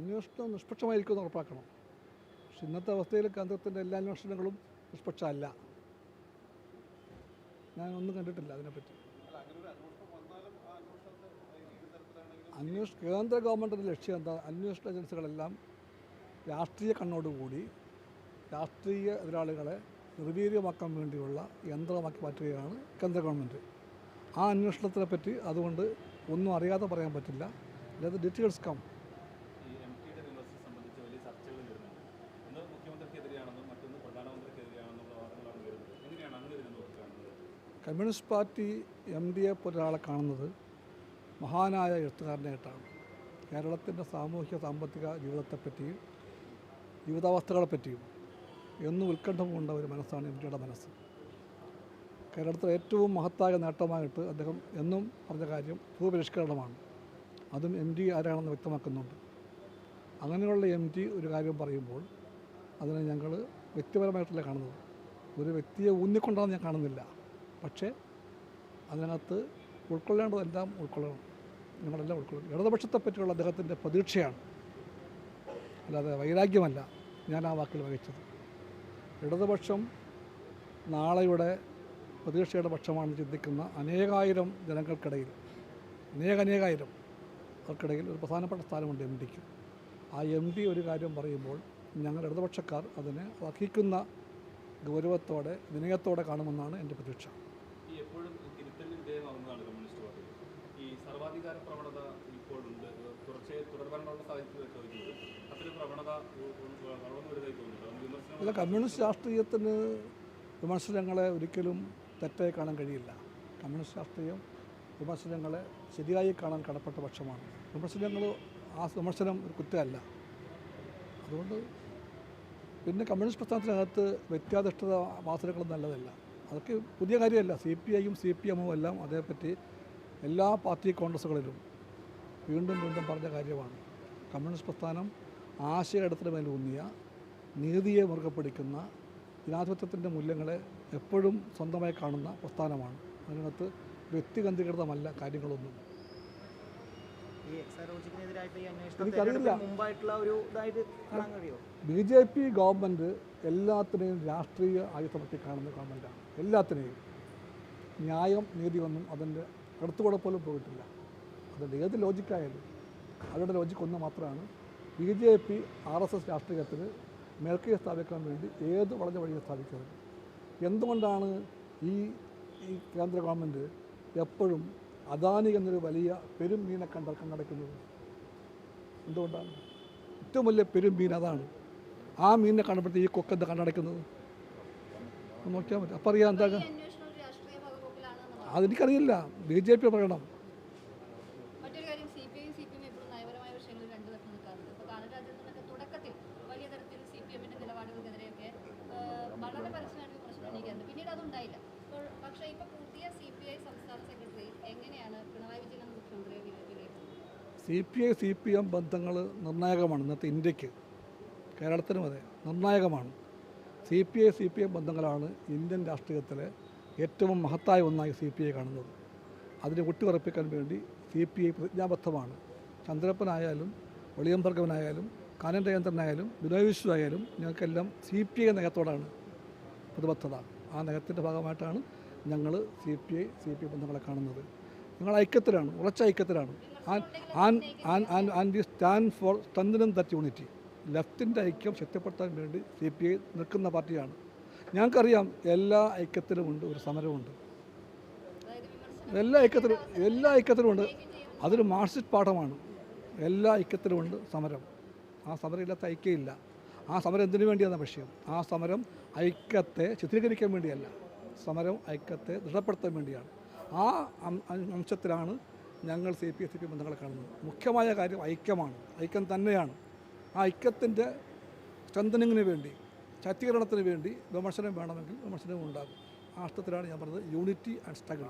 അന്വേഷണം നിഷ്പക്ഷമായിരിക്കുമെന്ന് ഉറപ്പാക്കണം. പക്ഷെ ഇന്നത്തെ അവസ്ഥയിൽ കേന്ദ്രത്തിന്റെ എല്ലാ അന്വേഷണങ്ങളും നിഷ്പക്ഷമല്ല. ഞാൻ ഒന്നും കണ്ടിട്ടില്ല അതിനെപ്പറ്റി. അന്വേഷ കേന്ദ്ര ഗവൺമെന്റിന്റെ ലക്ഷ്യം എന്താ? അന്വേഷണ ഏജൻസികളെല്ലാം രാഷ്ട്രീയ കണ്ണോടുകൂടി രാഷ്ട്രീയ എതിരാളികളെ നിർവീര്യമാക്കാൻ വേണ്ടിയുള്ള യന്ത്രമാക്കി മാറ്റുകയാണ് കേന്ദ്ര ഗവൺമെന്റ്. ആ അന്വേഷണത്തിനെ പറ്റി അതുകൊണ്ട് ഒന്നും അറിയാതെ പറയാൻ പറ്റില്ല. അല്ലാതെ details come. Communist party M D A ഒരാളെ കാണുന്നത് മഹാനായ എഴുത്തുകാരനായിട്ടാണ്. കേരളത്തിന്റെ സാമൂഹ്യ സാമ്പത്തിക ജീവിതത്തെപ്പറ്റിയും ജീവിതാവസ്ഥകളെപ്പറ്റിയും എന്നും ഉത്കണ്ഠ കൊണ്ട ഒരു മനസ്സാണ് എം ഡിയുടെ മനസ്സ്. കേരളത്തിലെ ഏറ്റവും മഹത്തായ നേട്ടമായിട്ട് അദ്ദേഹം എന്നും പറഞ്ഞ കാര്യം ഭൂപരിഷ്കരണമാണ്. അതും എം ഡി ആരാണെന്ന് വ്യക്തമാക്കുന്നുണ്ട്. അങ്ങനെയുള്ള എം ഡി ഒരു കാര്യം പറയുമ്പോൾ അതിനെ ഞങ്ങൾ വ്യക്തിപരമായിട്ടല്ല കാണുന്നത്? ഒരു വ്യക്തിയെ ഊന്നിക്കൊണ്ടാണ് ഞാൻ കാണുന്നില്ല. പക്ഷേ അതിനകത്ത് ഉൾക്കൊള്ളേണ്ടതെല്ലാം ഉൾക്കൊള്ളണം. നമ്മളെല്ലാം ഉൾക്കൊള്ളണം. ഇടതുപക്ഷത്തെ പറ്റിയുള്ള അദ്ദേഹത്തിന്റെ പ്രതീക്ഷയാണ്. അല്ലാതെ വൈരാഗ്യമല്ല ഞാൻ ആ വാക്കിൽ വഹിച്ചത്. ഇടതുപക്ഷം നാളെയുടെ പ്രതീക്ഷയുടെ പക്ഷമാണെന്ന് ചിന്തിക്കുന്ന അനേകായിരം ജനങ്ങൾക്കിടയിൽ അനേകനേകായിരം അവർക്കിടയിൽ ഒരു പ്രധാനപ്പെട്ട സ്ഥാനമുണ്ട് എം ഡിക്ക്. ആ എം ഡി ഒരു കാര്യം പറയുമ്പോൾ ഞങ്ങൾ ഇടതുപക്ഷക്കാർ അതിനെ വഹിക്കുന്ന ഗൗരവത്തോടെ വിനയത്തോടെ കാണുമെന്നാണ് എന്റെ പ്രതീക്ഷ ഈ എപ്പോഴും തിരുത്തലിന് വിധേയമാകുന്നതാണ് കമ്മ്യൂണിസ്റ്റ് പാർട്ടി ഈ സർവാധികാര പ്രവണത ഇപ്പോഴുണ്ട്. തുടർച്ചയായി തുടർഭരണമുള്ള സാഹചര്യത്തിൽ പ്രവണത അല്ല കമ്മ്യൂണിസ്റ്റ് രാഷ്ട്രീയത്തിന് വിമർശനങ്ങളെ ഒരിക്കലും തെറ്റായി കാണാൻ കഴിയില്ല. കമ്മ്യൂണിസ്റ്റ് രാഷ്ട്രീയം വിമർശനങ്ങളെ ശരിയായി കാണാൻ കടപ്പെട്ട പക്ഷമാണ്. വിമർശനങ്ങൾ ആ വിമർശനം ഒരു കുറ്റമല്ല. അതുകൊണ്ട് പിന്നെ കമ്മ്യൂണിസ്റ്റ് പ്രസ്ഥാനത്തിനകത്ത് വ്യത്യാധിഷ്ഠിത വാസനകളും നല്ലതല്ല. അതൊക്കെ പുതിയ കാര്യമല്ല. സി പി ഐയും സി പി എമ്മും എല്ലാം അതേപ്പറ്റി എല്ലാ പാർട്ടി കോൺഗ്രസ്സുകളിലും വീണ്ടും വീണ്ടും പറഞ്ഞ കാര്യമാണ്. കമ്മ്യൂണിസ്റ്റ് പ്രസ്ഥാനം ആശയഘടത്തിന് മേൽ ഊന്നിയ നീതിയെ മുറുകെ പിടിക്കുന്ന ജനാധിപത്യത്തിന്റെ മൂല്യങ്ങളെ എപ്പോഴും സ്വന്തമായി കാണുന്ന പ്രസ്ഥാനമാണ്. അതിനകത്ത് വ്യക്തികന്ധികൃതമല്ല കാര്യങ്ങളൊന്നും. ബി ജെ പി ഗവൺമെന്റ് എല്ലാത്തിനെയും രാഷ്ട്രീയ ആയുധപ്പെടുത്തി കാണുന്ന ഗവൺമെന്റാണ്. എല്ലാത്തിനെയും. ന്യായം നീതിയൊന്നും അതിന്റെ അടുത്തുകൂടെ പോലും പോയിട്ടില്ല. അതിന്റെ ഏത് ലോജിക്കായാലും അവരുടെ ലോജിക്ക് ഒന്ന് മാത്രമാണ്. B J P R S S രാഷ്ട്രീയത്തിന് മേൽക്കൈ സ്ഥാപിക്കാൻ വേണ്ടി ഏത് വളഞ്ഞ വഴിയെ സ്ഥാപിക്കുന്നത്? എന്തുകൊണ്ടാണ് ഈ ഈ കേന്ദ്ര ഗവൺമെന്റ് എപ്പോഴും അദാനി എന്നൊരു വലിയ പെരും മീനെ കണ്ടർക്കം നടക്കുന്നത് എന്തുകൊണ്ടാണ്? ഏറ്റവും വലിയ പെരും മീൻ അതാണ്. ആ മീനിനെ കണ്ടപ്പോഴത്തെ ഈ കൊക്കെന്താ കണ്ടടക്കുന്നത് നോക്കിയാൽ മതി. അപ്പം അറിയാം എന്താ ഈ അന്വേഷണം ഒരു രാഷ്ട്രീയ വകുപ്പിലാണെന്നുള്ളത് അതെനിക്കറിയില്ല. ബി ജെ പി പറയണം C P I C P M ബന്ധങ്ങൾ നിർണായകമാണ്. ഇന്നത്തെ ഇന്ത്യയ്ക്ക് കേരളത്തിനും അതെ നിർണായകമാണ്. C P I C P M ബന്ധങ്ങളാണ് Indian രാഷ്ട്രീയത്തിലെ ഏറ്റവും മഹത്തായ ഒന്നായി സി പി ഐ കാണുന്നത്. അതിനെ ഒട്ടിയുറപ്പിക്കാൻ വേണ്ടി സി പി ഐ പ്രതിജ്ഞാബദ്ധമാണ്. ചന്ദ്രപ്പനായാലും ഒളിയംബർഗവനായാലും കാനൻ രേന്ദ്രനായാലും ബിനോയ് വിശ്വ ആയാലും ഞങ്ങൾക്കെല്ലാം സി പി ഐ നയത്തോടാണ് പ്രതിബദ്ധത. ആ നയത്തിന്റെ ഭാഗമായിട്ടാണ് ഞങ്ങൾ C P I C P I ബന്ധങ്ങളെ കാണുന്നത്. ഞങ്ങൾ ഐക്യത്തിലാണ് ഉറച്ച ഐക്യത്തിലാണ്. ആൻഡ് സ്റ്റാൻഡ് ഫോർ സ്ട്രെങ്തനും ദറ്റ് യൂണിറ്റി. ലെഫ്റ്റിന്റെ ഐക്യം ശക്തിപ്പെടുത്താൻ വേണ്ടി സി പി ഐ നിൽക്കുന്ന പാർട്ടിയാണ്. ഞങ്ങൾക്കറിയാം എല്ലാ ഐക്യത്തിലുമുണ്ട് ഒരു സമരമുണ്ട് എല്ലാ ഐക്യത്തിലും എല്ലാ ഐക്യത്തിലുമുണ്ട് അതൊരു മാർക്സിസ്റ്റ് പാഠമാണ്. എല്ലാ ഐക്യത്തിലുമുണ്ട് സമരം. ആ സമരം ഇല്ലാത്ത ഐക്യമില്ല. ആ സമരം എന്തിനു വേണ്ടിയാണ് വിഷയം ആ സമരം ഐക്യത്തെ ചിത്രീകരിക്കാൻ വേണ്ടിയല്ല. സമരം ഐക്യത്തെ ദൃഢപ്പെടുത്താൻ വേണ്ടിയാണ്. ആ അംശത്തിലാണ് ഞങ്ങൾ സി പി എസ് പി ബന്ധങ്ങളെ കാണുന്നത്. മുഖ്യമായ കാര്യം ഐക്യമാണ്. ഐക്യം തന്നെയാണ്. ആ ഐക്യത്തിന്റെ സ്ട്രെങ്തനിങ്ങിന് വേണ്ടി ശാക്തീകരണത്തിന് വേണ്ടി വിമർശനം വേണമെങ്കിൽ വിമർശനവും ഉണ്ടാകും. ആ അർത്ഥത്തിലാണ് ഞാൻ പറഞ്ഞത് യൂണിറ്റി ആൻഡ് സ്ട്രഗിൾ